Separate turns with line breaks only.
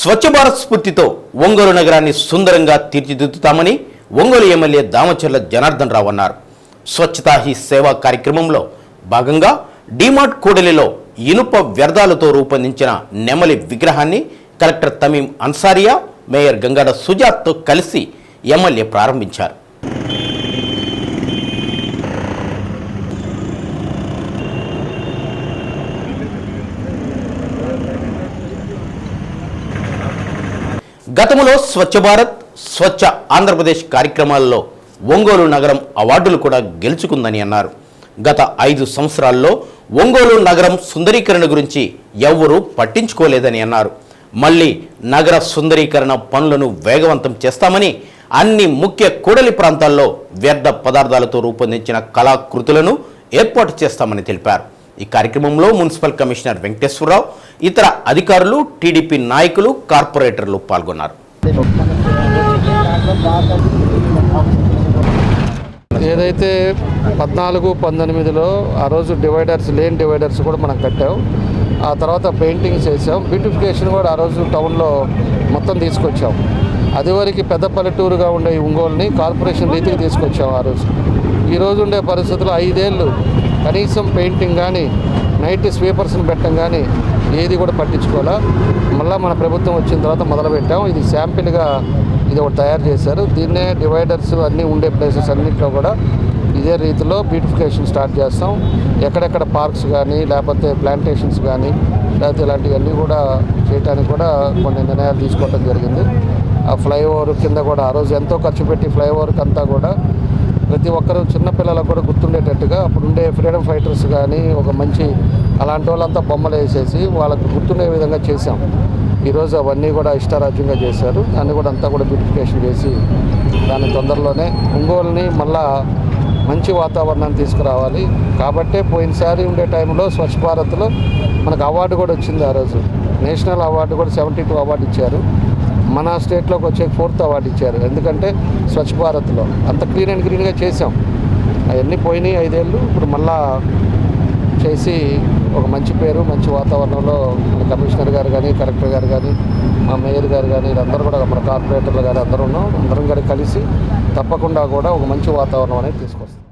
స్వచ్ఛ భారత్ స్ఫూర్తితో ఒంగోలు నగరాన్ని సుందరంగా తీర్చిదిద్దుతామని ఒంగోలు ఎమ్మెల్యే దామచర్ల జనార్దన్ రావు అన్నారు. స్వచ్ఛతా హీ సేవా కార్యక్రమంలో భాగంగా డిమార్ట్ కూడలిలో ఇనుప వ్యర్థాలతో రూపొందించిన నెమలి విగ్రహాన్ని కలెక్టర్ తమీం అన్సారియా మేయర్ గంగాడ సుజాత్తో కలిసి ఎమ్మెల్యే ప్రారంభించారు. గతంలో స్వచ్ఛ భారత్ స్వచ్ఛ ఆంధ్రప్రదేశ్ కార్యక్రమాల్లో ఒంగోలు నగరం అవార్డులు కూడా గెలుచుకుందని అన్నారు. గత ఐదు సంవత్సరాల్లో ఒంగోలు నగరం సుందరీకరణ గురించి ఎవ్వరూ పట్టించుకోలేదని అన్నారు. మళ్ళీ నగర సుందరీకరణ పనులను వేగవంతం చేస్తామని అన్ని ముఖ్య కూడలి ప్రాంతాల్లో వ్యర్థ పదార్థాలతో రూపొందించిన కళాకృతులను ఏర్పాటు చేస్తామని తెలిపారు. ఈ కార్యక్రమంలో మున్సిపల్ కమిషనర్ వెంకటేశ్వరరావు ఇతర అధికారులు టీడీపీ నాయకులు కార్పొరేటర్లు పాల్గొన్నారు.
ఏదైతే పద్నాలుగు పంతొమ్మిదిలో ఆ రోజు డివైడర్స్ లేన్ డివైడర్స్ కూడా మనం కట్టాం. ఆ తర్వాత పెయింటింగ్స్ వేసాం. బ్యూటిఫికేషన్ కూడా ఆ రోజు టౌన్లో మొత్తం తీసుకొచ్చాం. అదివరకు పెద్ద పల్లెటూరుగా ఉండే ఈ ఒంగోలుని కార్పొరేషన్ రీతికి తీసుకొచ్చాం ఆ రోజు. ఈ రోజు ఉండే పరిస్థితుల్లో ఐదేళ్ళు కనీసం పెయింటింగ్ కానీ నైట్ స్వీపర్స్ని పెట్టడం కానీ ఏది కూడా పట్టించుకోవాలా. మళ్ళీ మన ప్రభుత్వం వచ్చిన తర్వాత మొదలుపెట్టాం. ఇది శాంపిల్గా ఇది ఒకటి తయారు చేశారు. దీన్నే డివైడర్స్ అన్నీ ఉండే ప్లేసెస్ అన్నింటిలో కూడా ఇదే రీతిలో బ్యూటిఫికేషన్ స్టార్ట్ చేస్తాం. ఎక్కడెక్కడ పార్క్స్ కానీ లేకపోతే ప్లాంటేషన్స్ కానీ లేకపోతే ఇలాంటివన్నీ కూడా చేయడానికి కూడా కొన్ని నిర్ణయాలు తీసుకోవడం జరిగింది. ఆ ఫ్లైఓవర్ కింద కూడా ఆ రోజు ఎంతో ఖర్చు పెట్టి ఫ్లైఓవర్కి అంతా కూడా ప్రతి ఒక్కరు చిన్నపిల్లలకు కూడా గుర్తుండేటట్టుగా అప్పుడు ఉండే ఫ్రీడమ్ ఫైటర్స్ కానీ ఒక మంచి అలాంటి వాళ్ళంతా బొమ్మలు వేసేసి వాళ్ళకు గుర్తుండే విధంగా చేశాం. ఈరోజు అవన్నీ కూడా ఇష్టారాజ్యంగా చేశారు. దాన్ని కూడా అంతా కూడా బ్యూటిఫికేషన్ చేసి దాని తొందరలోనే ఒంగోలుని మళ్ళా మంచి వాతావరణాన్ని తీసుకురావాలి. కాబట్టే పోయినసారి ఉండే టైంలో స్వచ్ఛ భారత్లో మనకు అవార్డు కూడా వచ్చింది ఆ రోజు. నేషనల్ అవార్డు కూడా సెవెంటీ టూ అవార్డు ఇచ్చారు. మన స్టేట్లోకి వచ్చే ఫోర్త్ అవార్డు ఇచ్చారు. ఎందుకంటే స్వచ్ఛ భారత్లో అంత క్లీన్ అండ్ గ్రీన్గా చేసాం అవన్నీ పోయినాయి ఐదేళ్ళు. ఇప్పుడు మళ్ళా చేసి ఒక మంచి పేరు మంచి వాతావరణంలో మన కమిషనర్ గారు కానీ కలెక్టర్ గారు కానీ మా మేయర్ గారు కానీ వీళ్ళందరూ కూడా మన కార్పొరేటర్లు కానీ అందరూ ఉన్నాం. అందరం కూడా కలిసి తప్పకుండా కూడా ఒక మంచి వాతావరణం అనేది తీసుకొస్తాం.